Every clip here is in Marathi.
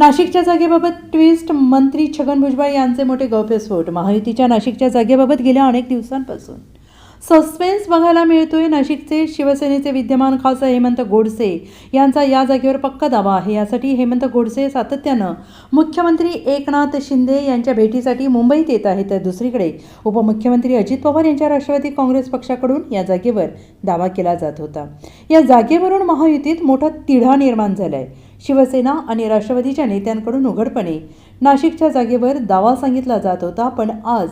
नाशिकच्या जागेबाबत ट्विस्ट मंत्री छगन भुजबळ यांचे मोठे गौप्यस्फोट महायुतीच्या नाशिकच्या जागेबाबत गेल्या अनेक दिवसांपासून. सस्पेन्स बघायला मिळतोय नाशिकचे शिवसेनेचे विद्यमान खासदार हेमंत गोडसे यांचा या जागेवर पक्का दावा आहे. यासाठी हेमंत गोडसे सातत्यानं मुख्यमंत्री एकनाथ शिंदे यांच्या भेटीसाठी मुंबईत येत आहेत. तर दुसरीकडे उपमुख्यमंत्री अजित पवार यांच्या राष्ट्रवादी काँग्रेस पक्षाकडून या जागेवर दावा केला जात होता. या जागेवरून महायुतीत मोठा तिढा निर्माण झाला आहे शिवसेना आणि राष्ट्रवादीच्या नेत्यांकडून उघडपणे. नाशिकच्या जागेवर दावा सांगितला जात होता पण आज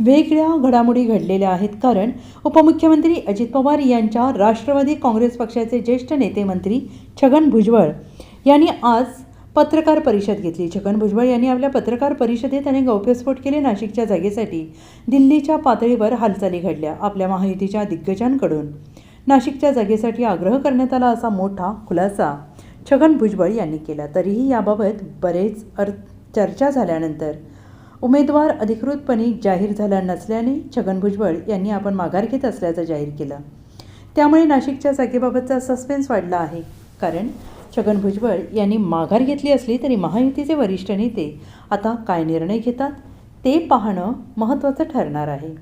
वेगळ्या घडामोडी घडलेल्या आहेत. कारण उपमुख्यमंत्री अजित पवार यांच्या राष्ट्रवादी काँग्रेस पक्षाचे ज्येष्ठ नेते मंत्री छगन भुजबळ यांनी आज पत्रकार परिषद घेतली. छगन भुजबळ यांनी आपल्या पत्रकार परिषदेत त्याने गौप्यस्फोट केले नाशिकच्या जागेसाठी. दिल्लीच्या पातळीवर हालचाली घडल्या आपल्या महायुतीच्या दिग्गजांकडून. नाशिकच्या जागेसाठी आग्रह करण्यात आला असा मोठा खुलासा छगन भुजबळ यांनी केला. तरीही याबाबत बरेच अर चर्चा झाल्यानंतर उमेदवार अधिकृतपणे जाहीर झाला नसल्याने छगन भुजबळ यांनी आपण माघार घेत असल्याचं जाहीर केलं. त्यामुळे नाशिकच्या जागेबाबतचा सस्पेन्स वाढला आहे. कारण छगन भुजबळ यांनी माघार घेतली असली तरी महायुतीचे वरिष्ठ नेते आता काय निर्णय घेतात ते पाहणं महत्त्वाचं ठरणार आहे.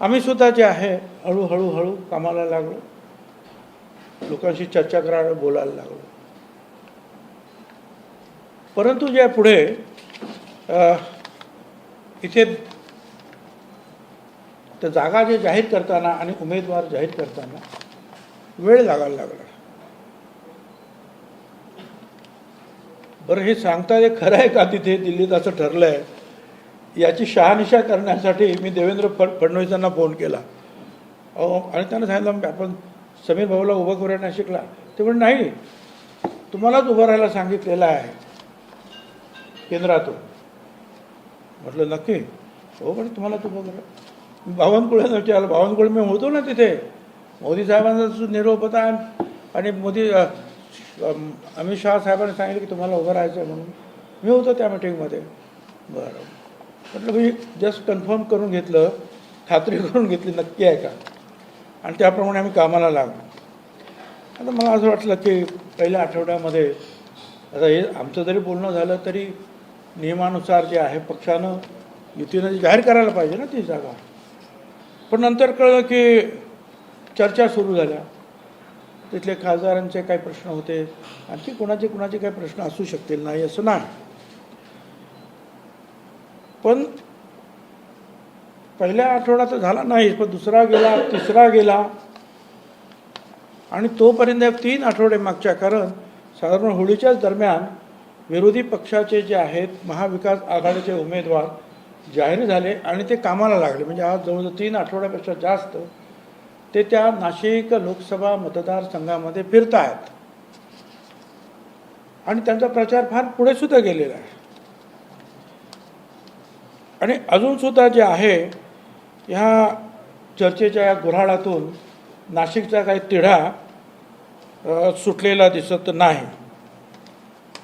आम्ही सुद्धा जे आहे हळूहळू हळू कामाला लागलो. लोकांशी चर्चा करायला बोलायला लागलो. परंतु जे पुढे इथे त्या जागा जे जाहीर करताना आणि उमेदवार जाहीर करताना वेळ लागायला लागला. बरं हे सांगता हे खरं आहे का तिथे दिल्लीत असं ठरलं आहे याची शहानिशा करण्यासाठी मी देवेंद्र फड फडणवीसांना फोन केला. अहो आणि त्यांना सांगितलं आपण समीर भाऊला उभं करूया नाशिकला ते म्हणजे नाही तुम्हालाच उभं राहायला सांगितलेलं आहे. केंद्रातून. म्हटलं नक्की. हो पण तुम्हाला उभं करा. बावनकुळे विचारलं बावनकुळे मी होतो ना तिथे. मोदी साहेबांचा निरोप होता आणि मोदी अमित शहा साहेबांनी सांगितलं की तुम्हाला उभं राहायचं आहे म्हणून. मी होतो त्या मिटिंगमध्ये. बरं. म्हटलं मी जस्ट कन्फर्म करून घेतलं. खात्री करून घेतली. नक्की आहे का? आणि त्याप्रमाणे आम्ही कामाला लागलो. आता मला असं वाटलं की पहिल्या आठवड्यामध्ये आता हे आमचं जरी बोलणं झालं तरी नियमानुसार जे आहे पक्षानं युतीनं जी जाहीर करायला पाहिजे ना ती जागा. पण नंतर कळलं की चर्चा सुरू झाल्या. तिथले खासदारांचे काही प्रश्न होते. आणखी कोणाचे कोणाचे काही प्रश्न असू शकतील नाही असं नाही. पण पहिल्या आठवडा तर झाला नाही पण दुसरा गेला तिसरा गेला. आणि तोपर्यंत तीन आठवडे मागच्या कारण साधारण होळीच्याच दरम्यान विरोधी पक्षाचे जे आहेत महाविकास आघाडीचे उमेदवार जाहीर झाले आणि ते कामाला लागले. म्हणजे आज जवळजवळ तीन आठवड्यापेक्षा जास्त ते त्या नाशिक लोकसभा मतदारसंघामध्ये फिरत आहेत आणि त्यांचा प्रचार फार पुढे सुद्धा गेलेला आहे. आणि अजून सुद्धा जे आहे ह्या चर्चेच्या या गुऱ्हाळातून नाशिकचा काही तिढा सुटलेला दिसत नाही.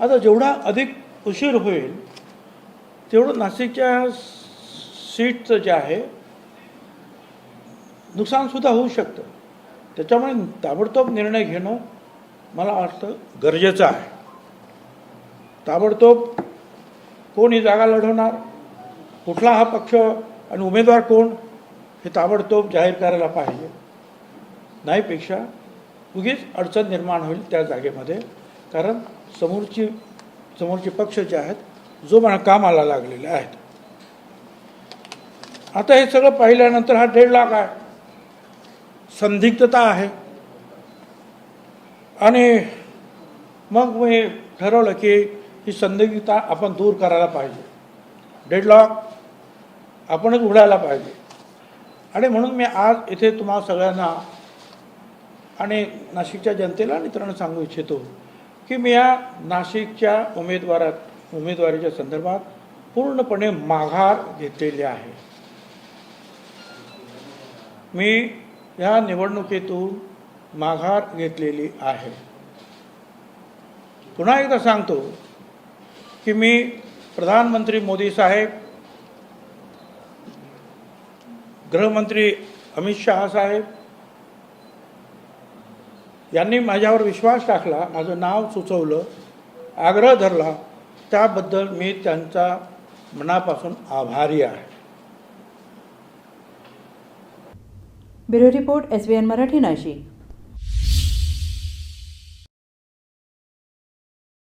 आता जेवढा अधिक उशीर होईल तेवढं नाशिकच्या सीटचं जे आहे नुकसानसुद्धा होऊ शकतं. त्याच्यामुळे ताबडतोब निर्णय घेणं मला वाटतं गरजेचं आहे. ताबडतोब कोण ही जागा लढवणार? कुठला हा पक्ष आणि उमेदवार कोण? हे ताबडतोब जाहीर करायला पाहिजे. नाहीपेक्षा उगीच अडचण निर्माण होईल त्या जागेमध्ये. कारण समोरची समोरचे पक्ष जे आहेत जो मला कामाला लागलेले आहेत. आता हे सगळं पाहिल्यानंतर हा दीड लाख आहे. संदिग्धता आहे. आणि मग मी ठरवलं की ही संदिग्धता आपण दूर करायला पाहिजे. डेडलॉक आपणच उडायला पाहिजे. आणि म्हणून मी आज इथे तुम्हा सगळ्यांना आणि नाशिकच्या जनतेला आणि सांगू इच्छितो की मी या नाशिकच्या उमेदवारात उमेदवारीच्या संदर्भात पूर्णपणे माघार घेतलेली आहे. मी या निवडणुकीतून माघार घेतलेली आहे. पुन्हा एकदा सांगतो की मी प्रधानमंत्री मोदी साहेब गृहमंत्री अमित शहा साहेब यांनी माझ्यावर विश्वास टाकला माझं नाव सुचवलं आग्रह धरला. त्याबद्दल मी त्यांचा मनापासून आभारी आहे. Bureau report S B N Marathi Nashik.